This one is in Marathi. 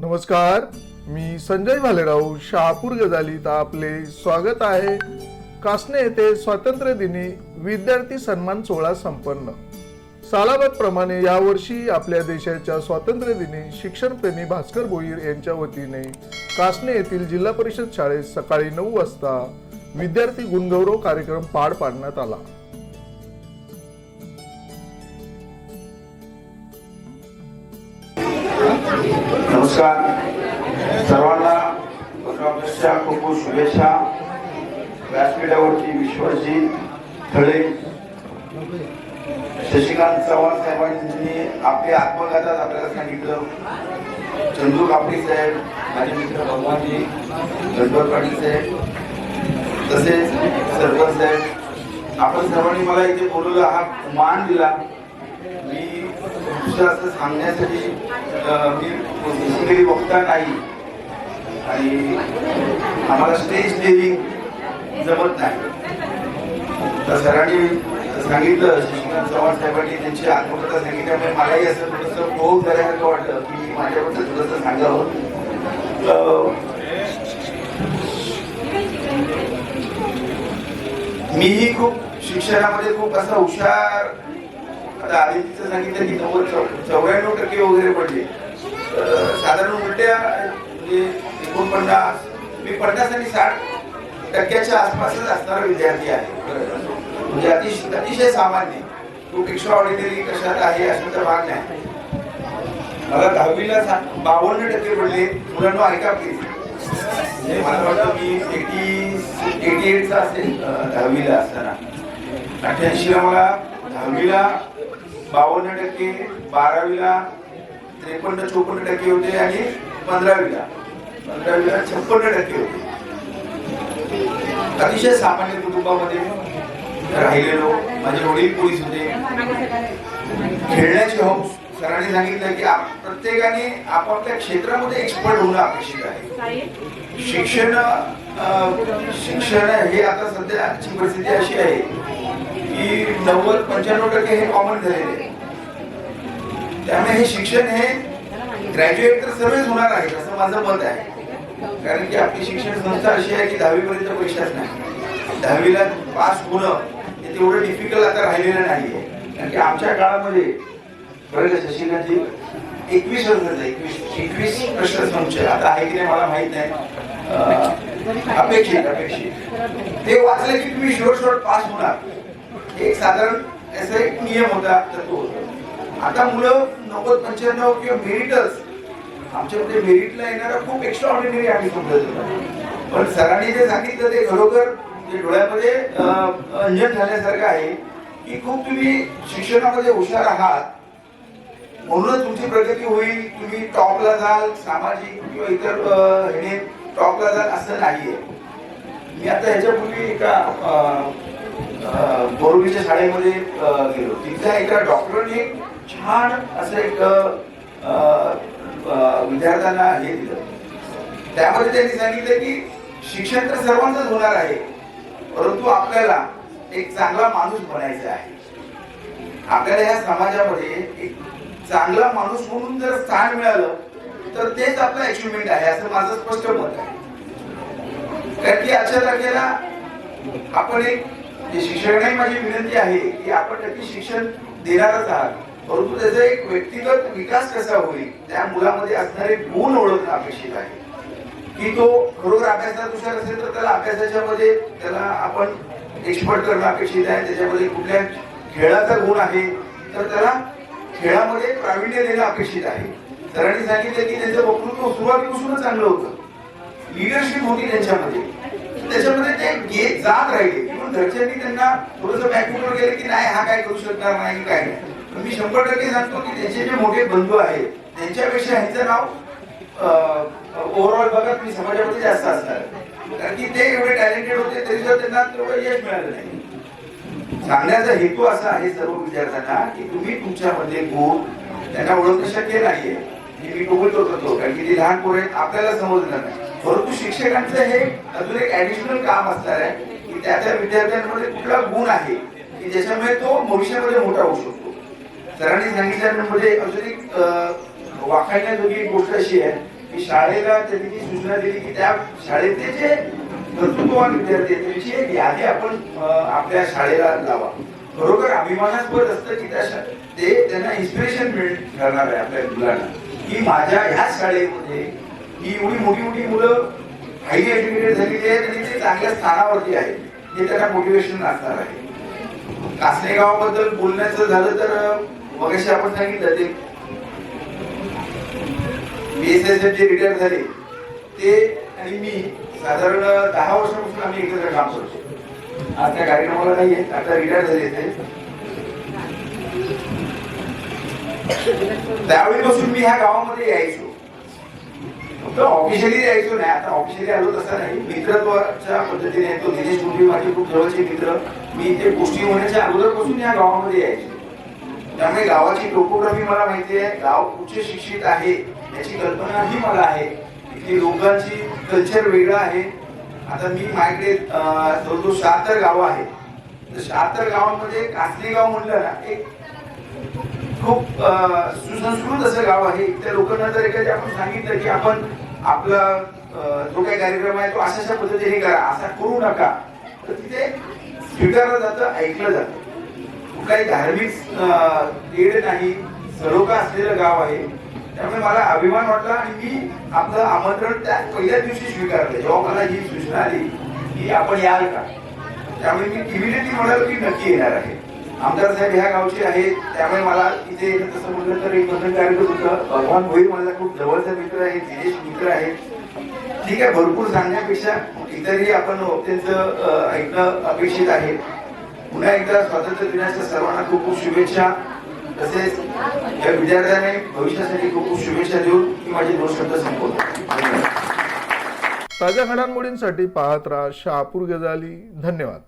नमस्कार मी संजय भालेराव शहापूर गजालीत आपले स्वागत आहे. कासने येथे स्वातंत्र्य दिनी विद्यार्थी सन्मान सोहळा संपन्न. सालाबादप्रमाणे यावर्षी आपल्या देशाच्या स्वातंत्र्य दिनी शिक्षणप्रेमी भास्कर भोईर यांच्या वतीने कासने येथील जिल्हा परिषद शाळेत सकाळी नऊ वाजता विद्यार्थी गुणगौरव कार्यक्रम पार पाडण्यात आला. नमस्कार. सर्वांना पंधरा ऑगस्टच्या खूप खूप शुभेच्छा. व्यासपीठावरती विश्वजी थळे शशिकांत चव्हाण साहेबांनी आपल्या आत्मघातात आपल्याला सांगितलं. चंदू कापडी साहेब माझे मित्र भगवानजी गणपत पाटील साहेब तसेच सरपंच साहेब. आपण सर्वांनी मला इथे बोलवलं हा मान दिला. मी दुसरं असं सांगण्यासाठी मी बेसिकली वक्ता नाही. आणि आम्हाला स्टेज डेअरिंग जमत नाही. तर सरांनी सांगितलं शिक्षण चव्हाण साहेबांनी त्यांची आत्मकथा सांगितल्यामुळे मलाही असं थोडंसं बोध झाल्यासारखं वाटलं की माझ्याबद्दल थोडंसं सांगावं मीही खूप शिक्षणामध्ये खूप असा हुशार आता आदितीचं सांगितलं की नव्वद चौऱ्याण्णव टक्के वगैरे पडले. साधारण उलट्या म्हणजे एकोणपन्नास मी पन्नास आणि साठ टक्क्याच्या आसपासच असणारा विद्यार्थी आहे. म्हणजे अतिशय अतिशय सामान्य तो एक्स्ट्रा ऑर्डिनरी कशात आहे अशाचा भाग नाही मला दहावीला सा- बावन्न टक्के पडले. मुलांना ऐका प्लीज म्हणजे मला वाटतं मी एटी एटी एटचा असेल दहावीला असताना. अठ्ठ्याऐंशीला मला दहावीला बावन्न टक्के बारावीला त्रेपन्न चोपन्न टक्के होते आणि पंधरावीला. पंधरावीला छप्पन्न टक्के होते. अतिशय सामान्य कुटुंबामध्ये राहिलेलो माझे वडील पोलीस होते. खेळण्याची हौस. सरांनी सांगितलं की प्रत्येकाने आपापल्या क्षेत्रामध्ये एक्सपर्ट होणं अपेक्षित आहे. शिक्षण शिक्षण हे आता सध्याची परिस्थिती अशी आहे की नव्वद पंच्याण्णव टक्के हे कॉमन झालेले त्यामुळे हे शिक्षण हे ग्रॅज्युएट तर सर्वच होणार आहे असं माझं मत आहे. कारण की आपली शिक्षण संस्था अशी आहे की दहावीपर्यंत परीक्षाच नाही. दहावीला पास होणं हे तेवढं डिफिकल्ट आता राहिलेलं नाहीये. कारण की आमच्या काळामध्ये बरं का शशिकांतजी? एकवीस वर्षाचं एकवीस एकवीस प्रश्नसंच आता आहे की नाही मला माहीत नाही. अपेक्षित अपेक्षित. ते वाचले की तुम्ही शोर शोर पास होणार. एक साधारण असा एक नियम होता तर तो आता मुलं नव्वद पंच्याण्णव किंवा मेरिटच आमच्यामध्ये मेरिटला येणारा खूप एक्स्ट्रा ऑर्डिनरी आम्ही समजत होतो पण सरांनी जे सांगितलं ते खरोखर ते डोळ्यामध्ये अंजन झाल्यासारखं आहे की खूप तुम्ही शिक्षणामध्ये हुशार आहात म्हणूनच तुमची प्रगती होईल तुम्ही टॉपला जाल सामाजिक किंवा इतर हे टॉपला जाल असं नाहीये. मी आता ह्याच्यापूर्वी एका बोरुलीच्या शाळेमध्ये गेलो. तिथल्या एका डॉक्टरने छान असं एक विद्यार्थ्यांना हे दिलं. त्यामध्ये त्यांनी सांगितलं की शिक्षण तर सर्वांचंच होणार आहे परंतु आपल्याला एक चांगला माणूस बनायचा आहे. आपल्याला या समाजामध्ये एक चांगला माणूस म्हणून जर स्थान मिळालं तर तेच आपलं अचिव्हमेंट आहे असं माझं स्पष्ट मत आहे. कारण की अशा तारखेला आपण एक जे शिक्षकांनाही माझी विनंती आहे की आपण नक्की शिक्षण देणारच आहात. परंतु त्याचा एक व्यक्तिगत विकास कसा होईल त्या मुलामध्ये असणारे गुण ओळखणं अपेक्षित आहे. की तो खरोखर अभ्यासात हुशार असेल तर त्याला अभ्यासाच्या मध्ये त्याला आपण एक्सपर्ट करणं अपेक्षित आहे. त्याच्यामध्ये कुठल्या खेळाचा गुण आहे तर त्याला खेळामध्ये प्रावीण्य देणं अपेक्षित आहे. सरांनी सांगितलं की त्यांचं वक्तृत्व सुरुवातीपासूनच चांगलं होतं. लिडरशिप होती त्यांच्यामध्ये. त्याच्यामध्ये ते जात राहिले. म्हणून घरच्यांनी त्यांना थोडस बॅकवर्ड गेले की नाही हा काय करू शकणार नाही काय नाही. मी शंभर टक्के सांगतो की त्यांचे जे मोठे बंधू आहेत त्यांच्यापेक्षा ह्यांचं नाव ओव्हरऑल बघत मी समाजामध्ये जास्त असणार. कारण की ते एवढे टॅलेंटेड होते तरी सुद्धा त्यांना तेवढं यश मिळालं नाही. सांगण्याचा हेतू असा आहे सर्व विद्यार्थ्यांना की तुम्ही तुमच्यामध्ये गुण त्यांना ओळखणं शक्य नाहीये. हे मी टोकतो करतो कारण की ते लहान पोरं आहेत आपल्याला समजलं नाही. परंतु शिक्षकांचं हे अजून एक ऍडिशनल काम असणार आहे की त्या त्या विद्यार्थ्यांमध्ये कुठला गुण आहे की ज्याच्यामुळे तो भविष्यामध्ये मोठा होऊ शकतो? सरांनी सांगितल्यामध्ये म्हणजे अजून एक अं, एक गोष्ट अशी आहे की शाळेला त्यांनी जी सूचना दिली की त्या शाळेतले जे कर्तृत्ववान विद्यार्थी आहेत त्यांची एक यादी आपण आपल्या शाळेला लावा. बरोबर अभिमानास्पद असतं की त्या ते त्यांना इन्स्पिरेशन मिळ ठरणार आहे आपल्या मुलांना. की माझ्या ह्याच शाळेमध्ये ही एवढी मोठी मोठी मुलं हायली एज्युकेटेड झालेली आहेत आणि ते चांगल्या स्थानावरती आहेत. हे त्याला मोटिवेशन असणार आहे. कासने गावाबद्दल बोलण्याचं झालं तर मगाशी आपण सांगितलं ते बीएसएसएफ जे रिटायर झाले ते आणि मी साधारण दहा वर्षापासून आम्ही एकत्र काम करतो. आज त्या कार्यक्रमाला नाही आहेत आता रिटायर झाले ते. त्यावेळीपासून मी ह्या गावामध्ये यायचो. फक्त ऑफिशियली यायचो नाही. आता ऑफिशियली आलो तसं नाही. मित्रत्वाच्या पद्धतीने येतो. दिनेश गुंडी माझे खूप जवळचे मित्र. मी ते गोष्टी होण्याच्या अगोदरपासून या गावामध्ये यायचो. त्यामुळे गावाची टोपोग्राफी मला माहिती आहे. गाव उच्च शिक्षित आहे याची कल्पना ही मला आहे. इथे लोकांची कल्चर वेगळं आहे. आता मी माझ्याकडे जवळजवळ शहात्तर गावं आहेत. तर शहात्तर गावांमध्ये कासली गाव म्हणलं ना एक खूप सुसंस्कृत असं गाव आहे. त्या लोकांना जर एखाद्या आपण सांगितलं की आपण आपला जो काही कार्यक्रम आहे तो अशा अशा पद्धतीने करा असा करू नका तर तिथे स्वीकारलं जातं ऐकलं जातं. काही धार्मिक अं, नाही सलोखा असलेलं गाव आहे. त्यामुळे मला अभिमान वाटला आणि मी आपलं आमंत्रण त्या पहिल्या दिवशी स्वीकारलं. जेव्हा मला ही सूचना आली की आपण याल का? त्यामुळे मी इमिडिएटली म्हणालो की नक्की येणार आहे. आमदार साहेब ह्या गावचे आहेत. त्यामुळे मला इथे येणं तसं म्हटलं तर एक बंधन कार्यक्रम होतं. भगवान भोईर माझा खूप जवळचा मित्र आहे दिनेश मित्र आहे. ठीक आहे भरपूर सांगण्यापेक्षा इतरही आपण त्यांचं ऐकणं अपेक्षित आहे. पुन्हा एकदा स्वातंत्र्य दिनाच्या सर्वांना खूप खूप शुभेच्छा. तसेच या विद्यार्थ्याने भविष्यासाठी खूप खूप शुभेच्छा देऊन मी माझे दोन शब्द संपवतो. ताज्या घडामोडींसाठी पाहत राहा शहापूर गजाली. धन्यवाद.